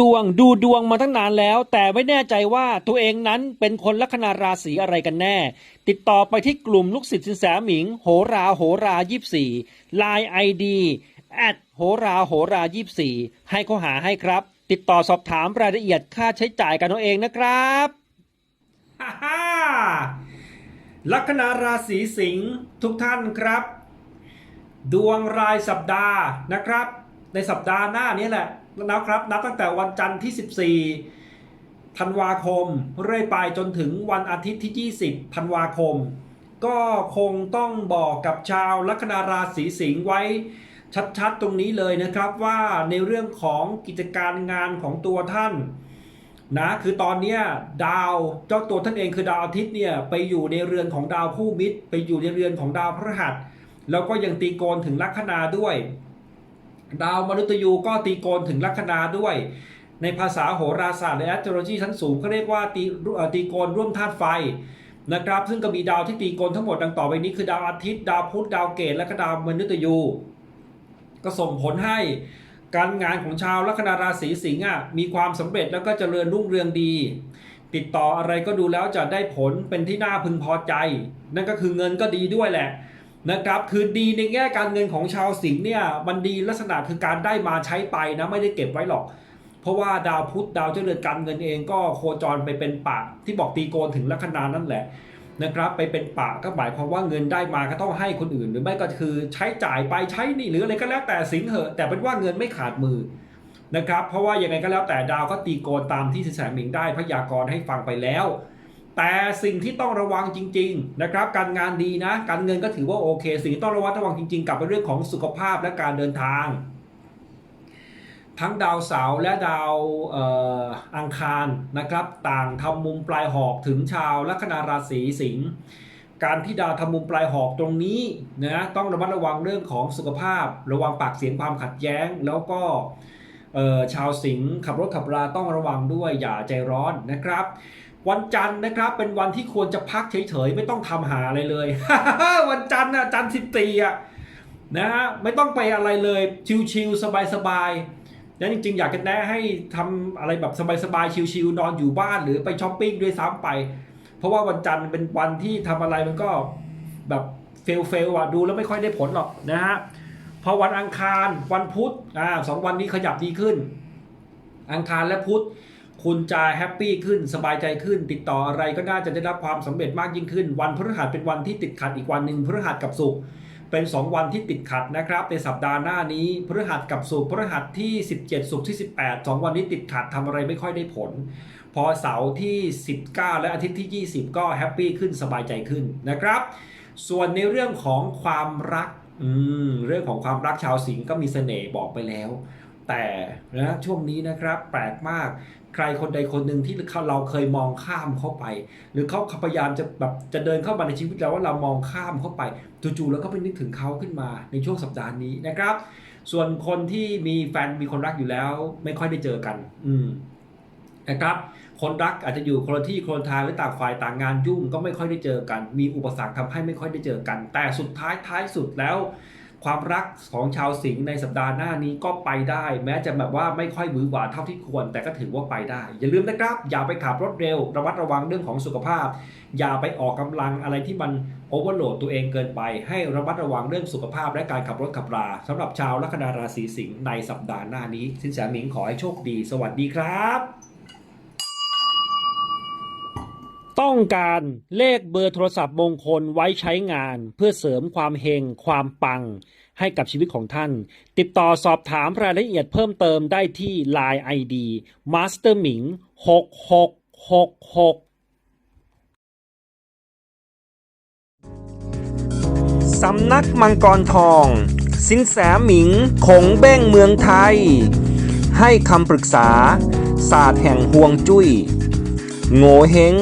ดวงดูดวงมาตั้งนานแล้ว แต่ไม่แน่ใจว่าตัวเองนั้นเป็นคนลัคนาราศีอะไรกันแน่ ติดต่อไปที่กลุ่มลูกศิษย์สินแสหมิง โหราโหรายี่สี่ไลน์ไอดีแอดโหราโหรายี่สี่ให้เขาหาให้ครับ ติดต่อสอบถามรายละเอียดค่าใช้จ่ายกันเอาเองนะครับฮ่าลัคนาราศีสิงห์ทุกท่านครับ ดวงรายสัปดาห์นะครับ ในสัปดาห์หน้านี้แหละนะครับ นับตั้งแต่วันจันทร์ที่ 14 ธันวาคม เรื่อยไปจนถึงวันอาทิตย์ที่ 20 ธันวาคม ก็คงต้องบอกกับชาวลัคนาราศีสิงห์ไว้ชัดๆตรงนี้เลยนะครับว่าในเรื่องของกิจการงานของตัวท่านนะคือตอนนี้ดาวเจ้าตัวท่านเองคือดาวอาทิตย์เนี่ยไปอยู่ในเรือนของดาวคู่มิตร ไปอยู่ในเรือนของดาวพฤหัส แล้วก็ยังตีโกนถึงลัคนาด้วย ดาวมนุษยูก็ตีโกนถึงลัคนาด้วย ในภาษาโหราศาสตร์และแอสโทรโลจีชั้นสูงเขาเรียกว่าตีตีโกนร่วมธาตุไฟนะครับ ซึ่งก็มีดาวที่ตีโกนทั้งหมดดังต่อไปนี้คือดาวอาทิตย์ดาวพุธดาวเกตและก็ดาวมนุษยู ก็ส่งผลให้การงานของชาวลัคนาราศีสิงห์มีความสำเร็จแล้วก็เจริญรุ่งเรืองดี ติดต่ออะไรก็ดูแล้วจะได้ผลเป็นที่น่าพึงพอใจ นั่นก็คือเงินก็ดีด้วยแหละ นะครับคือดีในแง่การเงินของชาวสิงห์เนี่ยมันดีลักษณะคือการได้มาใช้ไปนะไม่ได้เก็บไว้หรอก เพราะว่าดาวพุธดาวเจ้าเรือนการเงินเองก็โคจรไปเป็นปากที่บอกตีโกนถึงลัคนานั่นแหละนะครับไปเป็นปากก็หมายความว่าเงินได้มาก็ต้องให้คนอื่น หรือไม่ก็คือใช้จ่ายไปใช้หนี่หรืออะไรก็แล้วแต่สิงห์เหอะ แต่เป็นว่าเงินไม่ขาดมือนะครับเพราะว่ายังไงก็แล้วแต่ดาวก็ตีโกนตามที่สินแสหมิงได้พยากรณ์ให้ฟังไปแล้ว แต่สิ่งที่ต้องระวังจริง ๆ นะครับ การงานดีนะ การเงินก็ถือว่าโอเค สิ่งที่ต้องระวังระวังจริง ๆ กับเป็นเรื่องของสุขภาพและการเดินทาง ทั้งดาวเสาร์และดาวอ,อ,อังคารนะครับ ต่างทำมุมปลายหอกถึงชาวลัคนาราศีสิงห์การที่ดาวทำมุมปลายหอกตรงนี้นะต้องระมัดระวังเรื่องของสุขภาพ ระวังปากเสียงความขัดแย้ง แล้วก็ชาวสิงห์ขับรถขับราต้องระวังด้วยอย่าใจร้อนนะครับ วันจันทร์นะครับ เป็นวันที่ควรจะพักเฉยๆ ไม่ต้องทำหาอะไรเลย วันจันทร์นะจันทร์สิบตีอะนะฮะไม่ต้องไปอะไรเลยชิลๆสบายๆแล้วจริงๆ อยากจะแนะให้ทำอะไรแบบสบายๆชิลๆนอนอยู่บ้านหรือไปช้อปปิ้งด้วยซ้ำไป เพราะว่าวันจันทร์เป็นวันที่ทำอะไรมันก็แบบเฟลเฟลอะดูแล้วไม่ค่อยได้ผลหรอกนะฮะพอวันอังคารวันพุธอ่าสองวันนี้ขยับดีขึ้น อังคารและพุธ คุณจะแฮปปี้ขึ้นสบายใจขึ้น ติดต่ออะไรก็น่าจะได้รับความสำเร็จมากยิ่งขึ้น วันพฤหัสเป็นวันที่ติดขัดอีกวันหนึ่งพฤหัสกับศุกร์เป็น 2 วันที่ติดขัดนะครับ ในสัปดาห์หน้านี้พฤหัสกับศุกร์พฤหัสที่ 17ศุกร์ที่ 18 2 วันนี้ติดขัดทำอะไรไม่ค่อยได้ผล พอเสาร์ที่ 19 และอาทิตย์ที่ 20 ก็แฮปปี้ขึ้นสบายใจขึ้นนะครับ ส่วนในเรื่องของความรักอืมเรื่องของความรักชาวสิงห์ก็มีเสน่ห์บอกไปแล้ว แต่นะช่วงนี้นะครับแปลกมาก ใครคนใดคนหนึ่งที่เราเคยมองข้ามเข้าไป หรือเขาพยายามจะแบบจะเดินเข้ามาในชีวิตเราว่าเรามองข้ามเข้าไปจู่ๆแล้วก็ไปนึกถึงเขาขึ้นมาในช่วงสัปดาห์นี้นะครับ ส่วนคนที่มีแฟนมีคนรักอยู่แล้ว ไม่ค่อยได้เจอกัน อืมนะครับคนรักอาจจะอยู่คนละที่คนละทางหรือต่างฝ่ายต่างงานยุ่งก็ไม่ค่อยได้เจอกัน มีอุปสรรคทำให้ไม่ค่อยได้เจอกัน แต่สุดท้ายท้ายสุดแล้ว ความรักของชาวสิงห์ในสัปดาห์หน้านี้ก็ไปได้ แม้จะแบบว่าไม่ค่อยหวือหวาเท่าที่ควร แต่ก็ถือว่าไปได้ อย่าลืมนะครับ อย่าไปขับรถเร็ว ระมัดระวังเรื่องของสุขภาพ อย่าไปออกกำลังอะไรที่มันโอเวอร์โหลดตัวเองเกินไป ให้ระมัดระวังเรื่องสุขภาพและการขับรถขับราสำหรับชาวลัคนาราศีสิงห์ในสัปดาห์หน้านี้สินแสหมิงขอให้โชคดี สวัสดีครับ ต้องการเลขเบอร์โทรศัพท์มงคลไว้ใช้งานเพื่อเสริมความเฮงความปัง ให้กับชีวิตของท่าน ติดต่อสอบถามรายละเอียดเพิ่มเติมได้ที่ Line ID Master Ming 6666สำนักมังกรทอง สินแสหมิงคงเบ้งเมืองไทย ให้คำปรึกษา ศาสตร์แห่งห่วงจุย้ย โงเฮง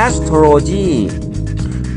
astrology